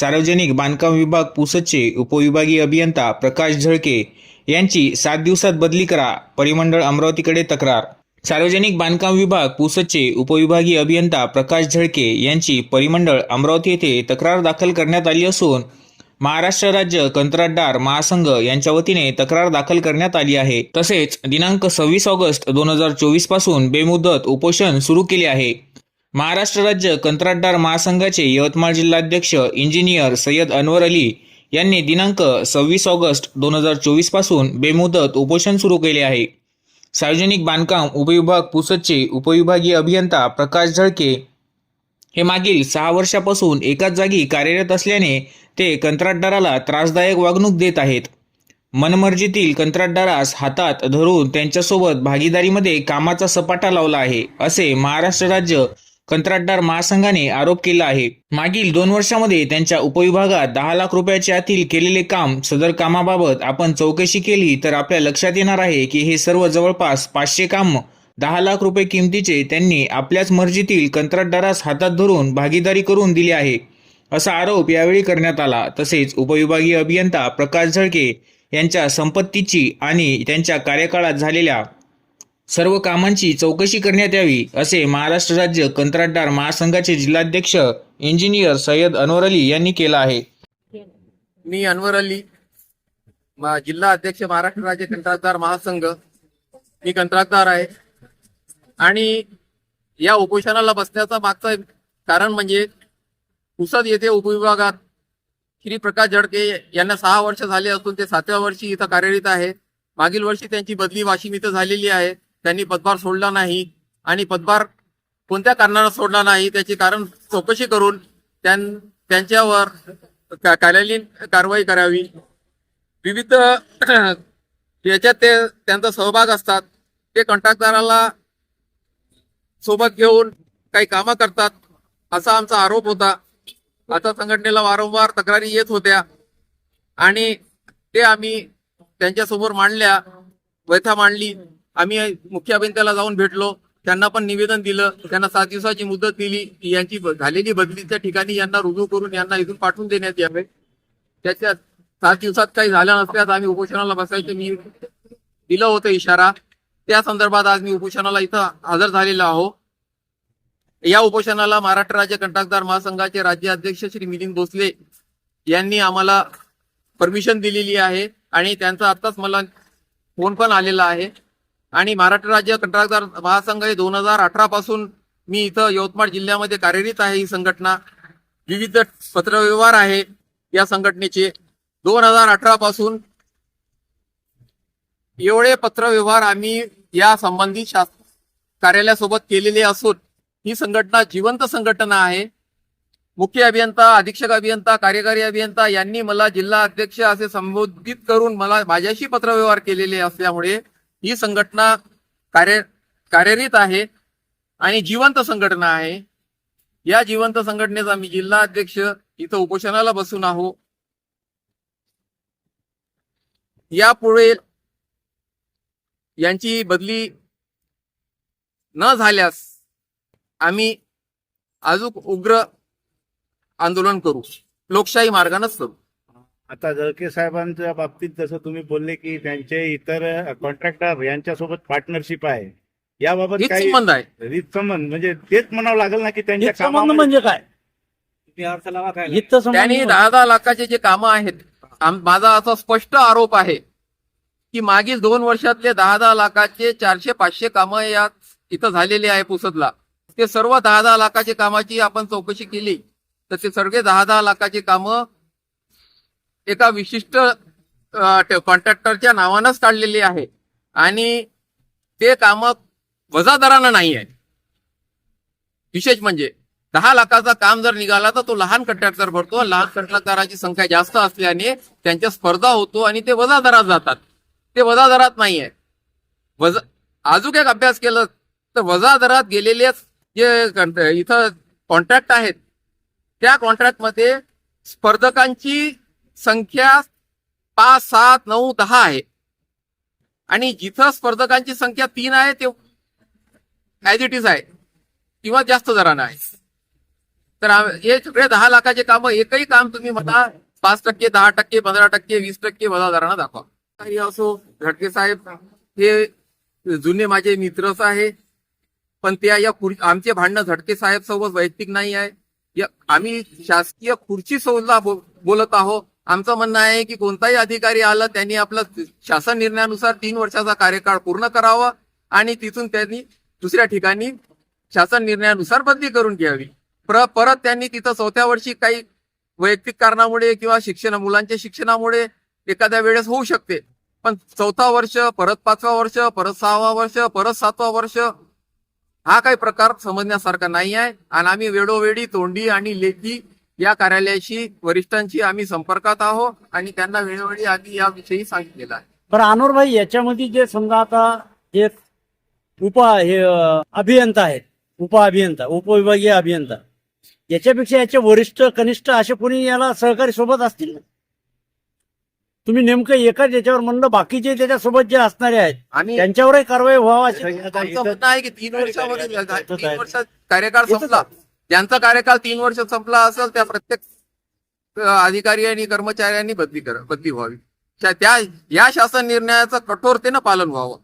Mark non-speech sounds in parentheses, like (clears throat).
सार्वजनिक बांधकाम विभाग पुसदचे उपविभागीय अभियंता प्रकाश झळके यांची सात दिवसात बदली करा परिमंडळ अमरावतीकडे तक्रार. सार्वजनिक बांधकाम विभाग पुसदचे उपविभागीय अभियंता प्रकाश झळके यांची परिमंडळ अमरावती येथे तक्रार दाखल करण्यात आली असून महाराष्ट्र राज्य कंत्राटदार महासंघ यांच्या वतीने तक्रार दाखल करण्यात आली आहे. तसेच दिनांक सव्वीस ऑगस्ट दोन हजार चोवीसपासून बेमुदत उपोषण सुरू केले आहे. महाराष्ट्र राज्य कंत्राटदार महासंघाचे यवतमाळ जिल्हाध्यक्ष इंजिनियर सय्यद अनवर अली यांनी दिनांक सव्वीस ऑगस्ट दोन हजार चोवीसपासून बेमुदत उपोषण सुरू केले आहे. सार्वजनिक बांधकाम उपविभाग पुसदचे उपविभागीय अभियंता प्रकाश झळके हे मागील सहा वर्षापासून एकाच जागी कार्यरत असल्याने ते कंत्राटदाराला त्रासदायक वागणूक देत आहेत. मनमर्जीतील कंत्राटदारास हातात धरून त्यांच्यासोबत भागीदारीमध्ये कामाचा सपाटा लावला आहे असे महाराष्ट्र राज्य कंत्राटदार महासंघाने आरोप केला आहे. मागील दोन वर्षामध्ये त्यांच्या उपविभागात दहा लाख रुपयाच्या आतील केलेले काम सदर कामाबाबत आपण चौकशी केली तर आपल्या लक्षात येणार आहे की हे सर्व जवळपास पाचशे काम दहा लाख रुपये किमतीचे त्यांनी आपल्याच मर्जीतील कंत्राटदारास हातात धरून भागीदारी करून दिली आहे. असा आरोप यावेळी करण्यात आला. तसेच उपविभागीय अभियंता प्रकाश झळके यांच्या संपत्तीची आणि त्यांच्या कार्यकाळात झालेल्या सर्व कामांची चौकशी करण्यात यावी असे महाराष्ट्र राज्य कंत्राटदार महासंघाचे जिल्हाध्यक्ष इंजिनियर सय्यद अनवर अली यांनी केलं आहे. मी अनवर अली मा- जिल्हा अध्यक्ष महाराष्ट्र राज्य कंत्राटदार महासंघ. मी कंत्राटदार आहे. आणि या उपोषणाला बसण्याचा मागचं कारण म्हणजे पुसद येथे उपविभागात श्री प्रकाश जडके यांना सहा वर्ष झाले असून ते सातव्या वर्षी इथं कार्यरत आहेत मागील वर्षी त्यांची बदली वाशिम इथं झालेली आहे. त्यांनी पदभार सोडला नाही आणि पदभार कोणत्या कारणानं सोडला नाही त्याची कारण चौकशी करून त्यां- त्यांच्यावर कार्यालयीन कारवाई करावी. विविध (clears throat) याच्यात ते त्यांचा सहभाग असतात. ते कंत्राटदाराला सोबत घेऊन काही कामं करतात असा आमचा आरोप होता. आता संघटनेला वारंवार तक्रारी येत होत्या आणि ते आम्ही त्यांच्यासमोर मांडल्या व्यथा मांडली. आम्ही मुख्य अभियंत्याला जाऊन भेटलो. त्यांना पण निवेदन दिलं. त्यांना सात दिवसाची मुदत दिली. यांची झालेली बदलीच्या ठिकाणी यांना रुजू करून यांना इथून पाठवून देण्यात यावे. त्याच्या सात दिवसात काही झालं नसल्यास आम्ही उपोषणाला बसायचं. मी दिलं होतं इशारा. त्या संदर्भात आज मी उपोषणाला इथं हजर झालेलो आहो. या उपोषणाला महाराष्ट्र राज्य कंत्राटदार महासंघाचे राज्य अध्यक्ष श्री मिलिंद भोसले यांनी आम्हाला परमिशन दिलेली आहे आणि त्यांचा आत्ताच मला फोन पण आलेला आहे. आणि महाराष्ट्र राज्य कंत्राटदार महासंघ हे दोन हजार अठरा पासून मी इथं यवतमाळ जिल्ह्यामध्ये कार्यरत आहे ही संघटना. विविध पत्रव्यवहार आहे या संघटनेचे. दोन हजार अठरा पासून एवढे पत्रव्यवहार आम्ही या संबंधित शास कार्यालयासोबत केलेले असून ही संघटना जिवंत संघटना आहे. मुख्य अभियंता अधीक्षक अभियंता कार्यकारी अभियंता यांनी मला जिल्हा अध्यक्ष असे संबोधित करून मला माझ्याशी पत्रव्यवहार केलेले असल्यामुळे ही संघटना कार्य कार्यरत आहे आणि जिवंत संघटना आहे. या जिवंत संघटनेचा मी जिल्हा अध्यक्ष इथं उपोषणाला बसून आहो. यापुढे यांची बदली न झाल्यास आम्ही अजून उग्र आंदोलन करू. लोकशाही मार्गानंच करू. आता जळके साहेबांच्या बाबतीत जसं तुम्ही बोलले की त्यांचे इतर कॉन्ट्रॅक्टर यांच्यासोबत पार्टनरशिप आहे. याबाबत काही संबंध आहे. रीत संबंध म्हणजे तेच म्हणावं लागेल ना की त्यांच्या संबंध म्हणजे काय? त्यांनी म्हणजे- दहा दहा लाखाचे जे कामं आहेत माझा असा स्पष्ट आरोप आहे की मागील दोन वर्षातले दहा दहा लाखाचे चारशे पाचशे कामं या इथं झालेले आहे पुसदला. ते सर्व दहा दहा लाखाचे कामाची आपण चौकशी केली तर ते सर्व दहा दहा लाखाचे कामं एका विशिष्ट कॉन्ट्रॅक्टरच्या नावानंच काढलेली आहे. आणि ते कामं वजादरानं नाही आहे विशेष म्हणजे दहा लाखाचा काम जर निघाला तर तो लहान कंट्रॅक्टर भरतो. लहान कंट्रॅक्टराची संख्या जास्त असल्याने त्यांच्या स्पर्धा होतो आणि ते वजा दरात जातात. ते वजा दरात नाही आहे वजा अजून एक अभ्यास केला तर वजा दरात गेलेले जे इथं कॉन्ट्रॅक्ट आहेत त्या कॉन्ट्रॅक्टमध्ये स्पर्धकांची संख्या पाच सात नऊ दहा आहे. आणि जिथं स्पर्धकांची संख्या तीन आहे ते ऍज इट इज आहे. किंवा जास्त दरानं आहे. तर हे सगळे दहा लाखाचे काम एकही काम तुम्ही म्हणा पाच टक्के दहा टक्के पंधरा टक्के वीस टक्के वजादारांना दाखवा. काही असो झटके साहेब हे जुने माझे मित्रच आहे. पण त्या या खुर्ची आमचे भांडणं झटके साहेब सोबत वैयक्तिक नाही आहे. या- आम्ही शासकीय खुर्ची सोबत बोलत आहोत. आमचं म्हणणं आहे की कोणताही अधिकारी आला त्यांनी आपला शासन निर्णयानुसार तीन वर्षाचा कार्यकाळ पूर्ण करावा आणि तिथून त्यांनी दुसऱ्या ठिकाणी शासन निर्णयानुसार बदली करून घ्यावी. पर परत त्यांनी तिथं चौथ्या वर्षी काही वैयक्तिक कारणामुळे किंवा शिक्षण मुलांच्या शिक्षणामुळे एखाद्या वेळेस होऊ शकते. पण चौथा वर्ष परत पाचवा वर्ष परत सहावा वर्ष परत सातवा वर्ष हा काही प्रकार समजण्यासारखा नाही आहे. आणि आम्ही वेळोवेळी तोंडी आणि लेखी या कार्यालयाशी वरिष्ठांशी आम्ही संपर्कात आहोत आणि त्यांना वेळोवेळी आम्ही याविषयी सांगितलेलं आहे. बरं अनोर भाई याच्यामध्ये जे समजा आता जे उप हे अभियंता आहेत उप अभियंता उपविभागीय अभियंता याच्यापेक्षा याचे वरिष्ठ कनिष्ठ असे कोणी याला सहकारी सोबत असतील ना? तुम्ही नेमकं एकाच याच्यावर म्हणलं बाकीचे त्याच्यासोबत जे असणारे आहेत आणि त्यांच्यावरही कारवाई व्हावा अशी आमचं म्हणणं आहे की तीन वर्षामध्ये तीन वर्ष कार्यकाळ संपला. ज्यांचा कार्यकाल तीन वर्ष संपला असेल त्या प्रत्येक अधिकारी आणि कर्मचाऱ्यांनी बदली कर बदली व्हावी. त्या- या शासन निर्णयाचं कठोरतेनं पालन व्हावं.